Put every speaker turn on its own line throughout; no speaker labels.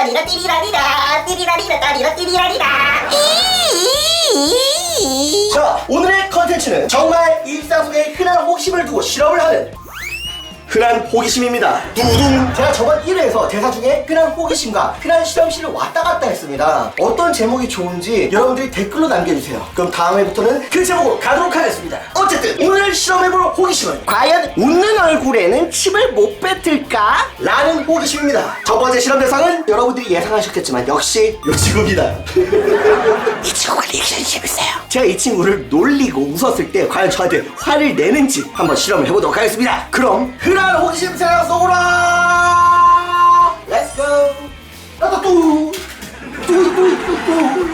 따리라 띠리라리라 띠리라리라 따리라 띠리라리라
자, 오늘의 컨텐츠는 정말 일상 속의 흔한 호기심을 두고 실험을 하는 흔한 호기심입니다. 두둥! 제가 저번 1회에서 대사 중에 흔한 호기심과 흔한 실험실을 왔다 갔다 했습니다. 어떤 제목이 좋은지 여러분들이 댓글로 남겨주세요. 그럼 다음 회부터는 그 제목으로 가도록 하겠습니다. 어쨌든 오늘 실험해볼 호기심은 과연 웃는 얼굴에는 침을 못 뱉을까? 라는 호기심입니다. 첫 번째 실험 대상은 여러분들이 예상하셨겠지만 역시 이 친구입니다. 이 친구가 리액션이 재밌어요. 제가 이 친구를 놀리고 웃었을 때 과연 저한테 화를 내는지 한번 실험을 해보도록 하겠습니다. 그럼 흔한 호기심 세상 속으로! Let's. 따다뚜! 뚜뚜뚜뚜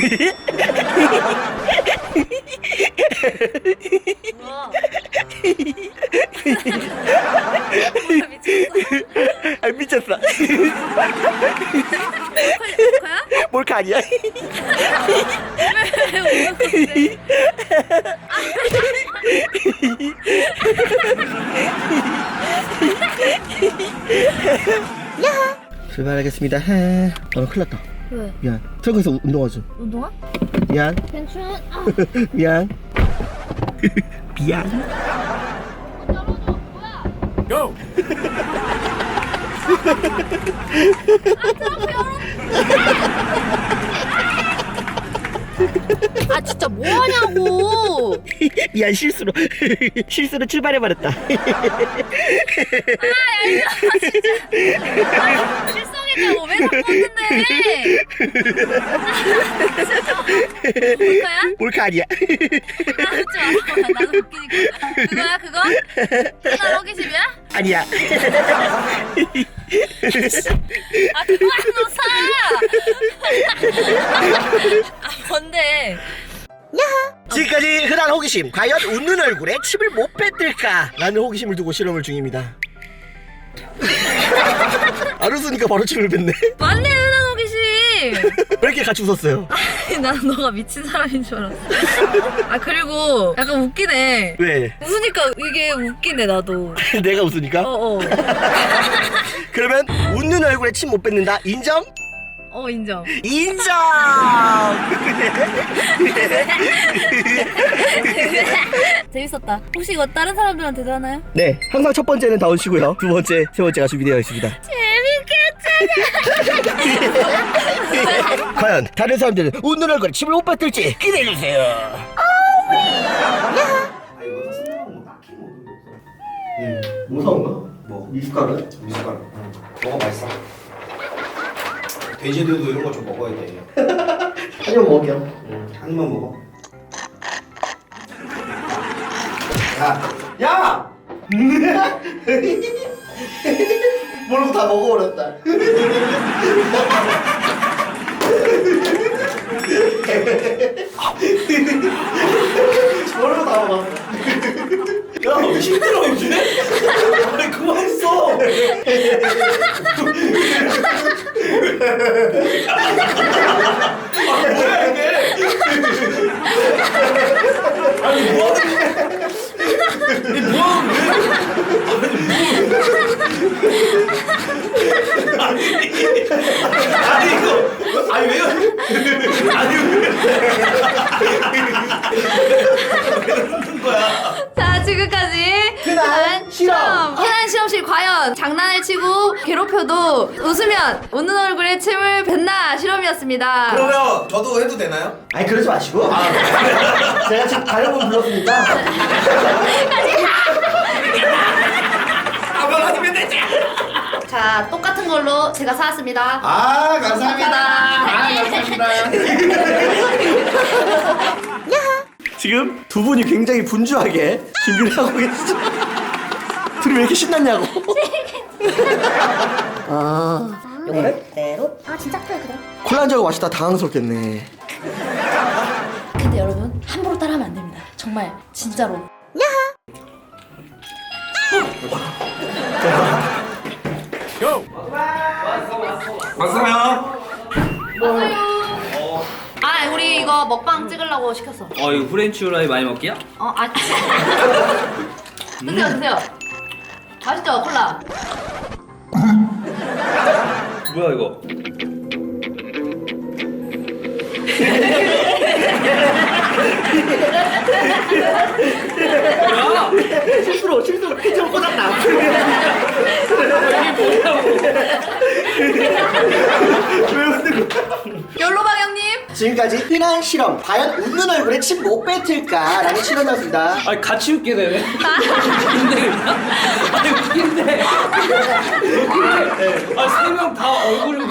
아 미쳤어.
거야?
몰카 아니야? 출발하겠습니다. 하, 어, 큰일 났다.
왜?
미안. 트렁크에서 운동화 좀.
운동화?
미안.
괜찮아. 아,
미안. 미안.
아 진짜 뭐 하냐고.
미안 실수로 실수로 출발해버렸다.
실 왜 왔는데. 뭘까야?
몰카 아니야.
아, 마. 나도 웃기니까. 그거야 그거? 그거 호기심이야?
아니야.
아안 웃어. 아 뭔데?
지금까지 흔한 호기심 과연 웃는 얼굴에 침을 못 뱉을까 라는 호기심을 두고 실험을 중입니다 안 웃으니까 바로 침을 뱉네
맞네 흔한 호기심.
왜 이렇게 같이 웃었어요
난 너가 미친 사람인 줄 알았어. 아 그리고 약간 웃기네.
왜
웃으니까 이게 웃기네 나도.
내가 웃으니까
어 어.
그러면 웃는 얼굴에 침 못 뱉는다 인정
어 인정.
인정
재밌었다. 혹시 이거 다른 사람들한테도 하나요?
네 항상 첫 번째는 다운 씨고요 두 번째 세 번째가 준비되어 있습니다
재밌겠잖아.
과연 다른 사람들은 웃는 얼굴에 침을 못 뱉을지 기대해주세요 무서운가?
뭐?
미숫가루?
미숫가루. 응. 먹어 맛있어. 돼지들도 이런 거 좀 먹어야 돼.
한입 먹을게요
응. 한 입만 먹어. 야, 야!
모르고 다 먹어버렸다. 모르고 다 먹었어.
야, 왜 힘들어 요즘에? 아니 그만 써. 아 뭐야 이게? 아니 뭐 하는 거야? 이게 뭐 하는 거야? 아니 이거 아니 왜요? 아니 왜? 그러는 거야?
자 지금까지
흔한 실험.
흔한 실험실 과연 장난을 치고 괴롭혀도 웃으면 웃는 얼굴에 침을 뱉나 실험이었습니다.
그러면 저도 해도 되나요?
아니 그러지 마시고. 제가 지금 다른 분 불렀으니까.
한번 하면 되지.
자 똑같은 걸로 제가 사왔습니다.
아 감사합니다. 아 감사합니다.
지금 두 분이 굉장히 분주하게 준비를 하고 계시죠. 둘이 왜 이렇게 신났냐고. 아.
대로 아 진짜 그래 그래
콜라 한잔 마시다 당황스럽겠네.
근데 여러분 함부로 따라하면 안 됩니다. 정말 진짜로.
박수면.
아 우리 이거 먹방 찍으려고 시켰어.
어 이거 프렌치 후라이 많이 먹기야?
어 아니. 드세요 드세요. 맛있죠 콜라.
뭐야 이거? 야!
실수로 실수로 피자 꽂았다.
열로방 형님.
지금까지 흔한 실험 과연 웃는 얼굴에 침 못 뱉을까라는 실험이었습니다.
아니 같이 웃게 되네. 웃긴데 그냥? 아니 웃긴데. 웃긴데. 아세 명 다 얼굴을.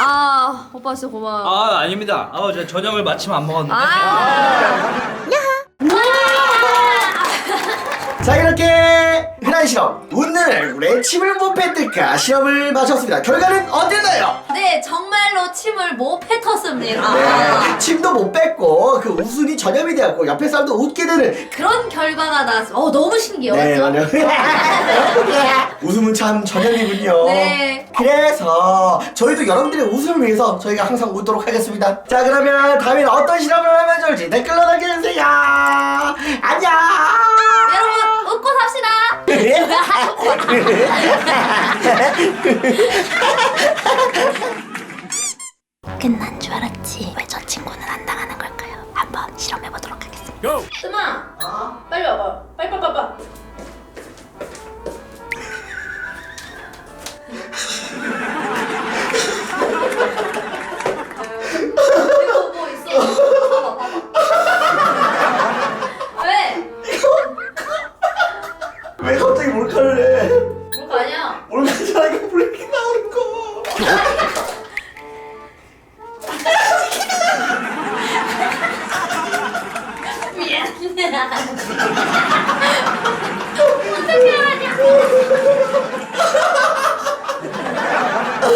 아 오빠 진짜 고마워.
아 아닙니다. 아저 저녁을 마침 안 먹었는데.
아.
자 이렇게 흔한 실험 웃는 얼굴에 침을 못 뱉을까 실험을 마쳤습니다. 결과는 어땠나요?
네 정말로 침을 못 뱉었습니다.
네, 침도 못 뱉고 그 웃음이 전염이 되었고 옆에 사람도 웃게 되는
그런 결과가 나왔어. 어 너무 신기해요.
네
맞죠?
맞아요. 웃음은 참 전염이군요.
네.
그래서 저희도 여러분들의 웃음을 위해서 저희가 항상 웃도록 하겠습니다. 자 그러면 다음엔 어떤 실험을 하면 좋을지 댓글로 남겨주세요. 안녕.
끝난 줄 알았지 왜 저 친구는 안 당하는 걸까요? 한번 실험해 보도록 하겠습니다
뜸아. 빨리 와봐. 빨리 빨리 빨리. 빨리.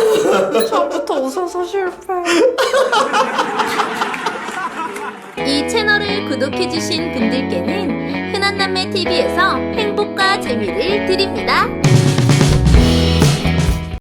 처음부터 웃어서 실패
이 채널을 구독해주신 분들께는 흔한남매 TV에서 행복과 재미를 드립니다.